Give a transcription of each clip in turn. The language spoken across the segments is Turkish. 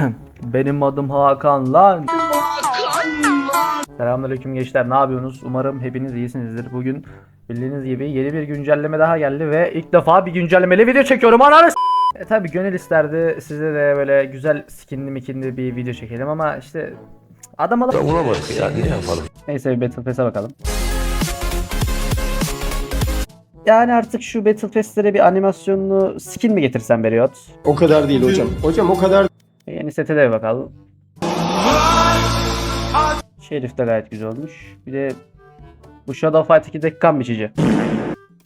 Benim adım Hakan lan. Selamünaleyküm gençler. Ne yapıyorsunuz? Umarım hepiniz iyisinizdir. Bugün bildiğiniz gibi yeni bir güncelleme daha geldi ve ilk defa bir güncellemeli video çekiyorum. Ananı e tabi gönül isterdi size de böyle güzel skinli mikinli bir video çekelim ama işte adam adam. Bulamadık ya ne yapalım? Neyse bir Battle Pass'e bakalım. Yani artık şu Battle Pass'lere bir animasyonlu skin mi getirsem Beriot? O kadar değil hocam. Hocam o kadar Yeni sete de bakalım. Şerif de gayet güzel olmuş. Bir de bu Shadow Fight 2'deki kan biçici.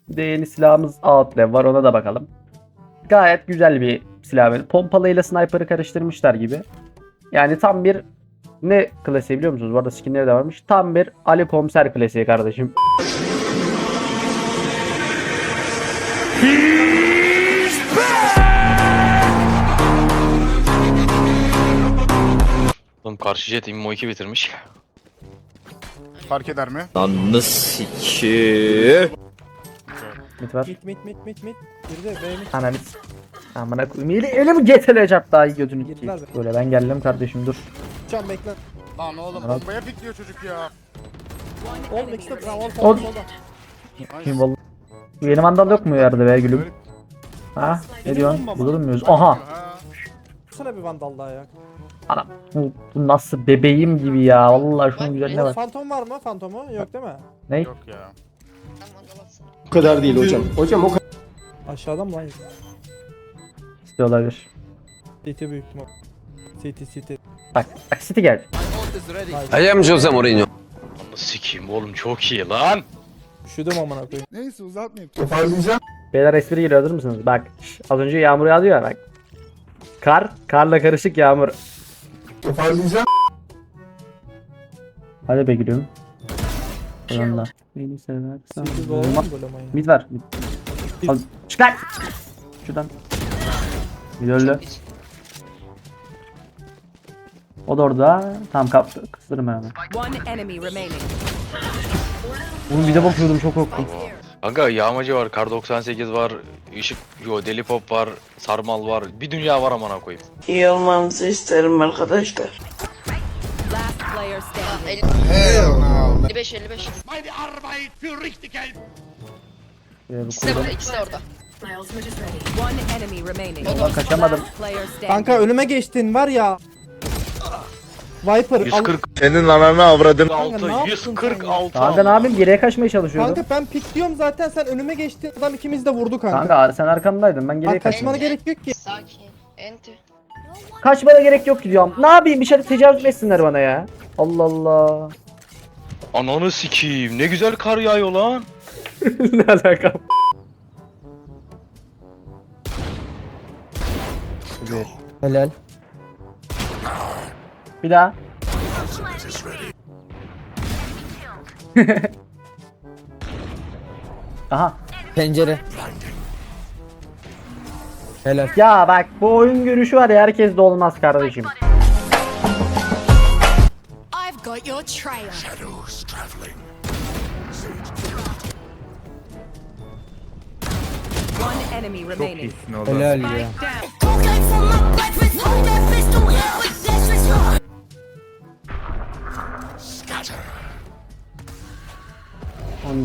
Bir de yeni silahımız Outlaw var ona da bakalım. Gayet güzel bir silah. Böyle Pompalı ile sniper'ı karıştırmışlar gibi. Yani tam bir ne klasiği biliyor musunuz? Bu arada skinleri de varmış. Tam bir Ali Komiser klasiği kardeşim. Oğlum karşı jet Immo 2 bitirmiş. Fark eder mi? Lan siki. Mit var. Mit mit mit mit mit. Girdi B mit. Ananı s- Amına koyayım. Eli, elim getireceğim daha iyi gözünü sikeyim. Böyle ben geldim kardeşim dur. Can bekle. Lan oğlum Tamam. bombaya pikliyor çocuk ya. Ol mixte bravo ol Ol. solda solda. Kim vallahi. Bu yeni mandal yok mu yerde be gülüm? Ha? Ne diyorsun? Bulur muyuz? Aha! Ha. Sana bir vandal daha ya. Anam. Bu, bu nasıl bebeğim gibi ya. Vallahi şunun güzelliğine bak. Fantom var mı? Fantomu yok değil mi? Ne? Yok ya. o kadar değil hocam. Hocam o kadar Aşağıdan mı lan? İstiyor olabilir. CT büyük ihtimal. CT CT. Bak, bak City gel. I am Jose Mourinho. Onu sikeyim oğlum çok iyi lan. Üşüdüm amına koyayım. Neyse uzatmayayım. Beyler espri geliyor hazır mısınız? Bak. şş, Az önce yağmur yağdı ya bak. Kar, karla karışık yağmur. Hadi be gülüm. Ulan da. Beni seversen. Mu böyle manyak? Mid var. Mid. Al, çık lan. Şuradan. Mid öldü. O da orada. Tamam kaptı. Kıstırım ben onu. One enemy remaining. Bunu bir de bakıyordum çok korktum. Kanka yağmacı var, kar 98 var, ışık, yo deli pop var, sarmal var. Bir dünya var amına koyayım. İyi olmanızı isterim arkadaşlar. Last player standing. 55 55. Ee, bu İkisi de burada, ikisi de orada. One enemy remaining. Ulan kaçamadım. Last player standing. Kanka önüme geçtin var ya. Viper al. 140 Senin ananı avradın. Kanka, ne yaptın 146. Kanka ne yapayım geriye kaçmaya çalışıyordum. Kanka ben pikliyorum zaten sen önüme geçtin. Adam ikimiz de vurdu kanka. Kanka sen arkamdaydın ben geriye Kanka kaçmana kaçtım. gerek yok ki. Sakin. Enti. Kaçmana gerek yok ki diyorum. Ne yapayım bir şey tecavüz etsinler bana ya. Allah Allah. Ananı sikeyim. Ne güzel kar yağıyor lan. ne alaka? Helal. Bir daha. Aha. Pencere. Helal. Ya bak bu oyun görüşü var ya herkes de olmaz kardeşim. I've got your trail. One enemy remaining. Helal ya.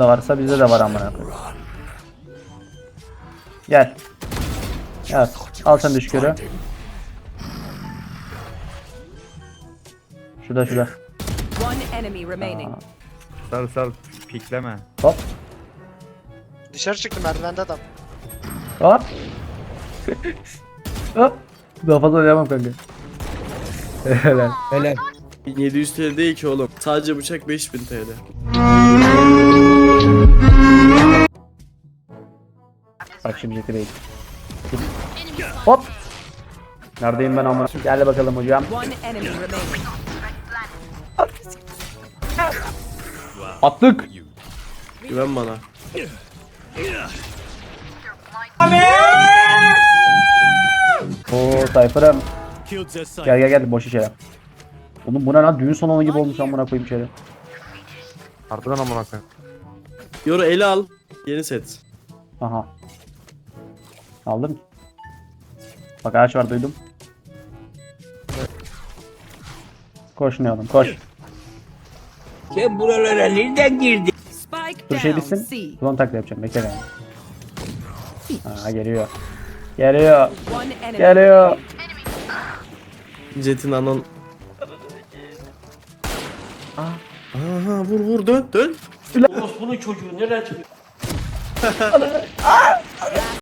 Onda varsa bizde de var amına koyayım. Gel. Gel. Al sen düşkörü. Şurada şurada. Sal sal pikleme. Hop. Dışarı çıktı merdivende adam. Hop. Hop. Daha fazla devam kanka. Helal. Helal. 700 TL değil ki oğlum. Sadece bıçak 5000 TL. Bak şimdi Jet'i Bey. Hop. Neredeyim ben amına? Gel bakalım hocam. Attık. Güven bana. Oo Cypher'ım. Gel gel gel boş içeri. Oğlum bu ne lan düğün salonu gibi olmuş amına koyayım içeri. Harbiden amına koyayım. Yoru eli al. Yeni set. Aha. Aldım. Bak ağaç var duydum. Koş ne oğlum koş. Sen buralara nereden girdin? Spike Dur şey bitsin. Klon takla yapacağım. Bekle yani. Aa geliyor. Geliyor. Geliyor. Jet'in anon. Aha vur vur dön dön. Bunun çocuğu nereye çıktı?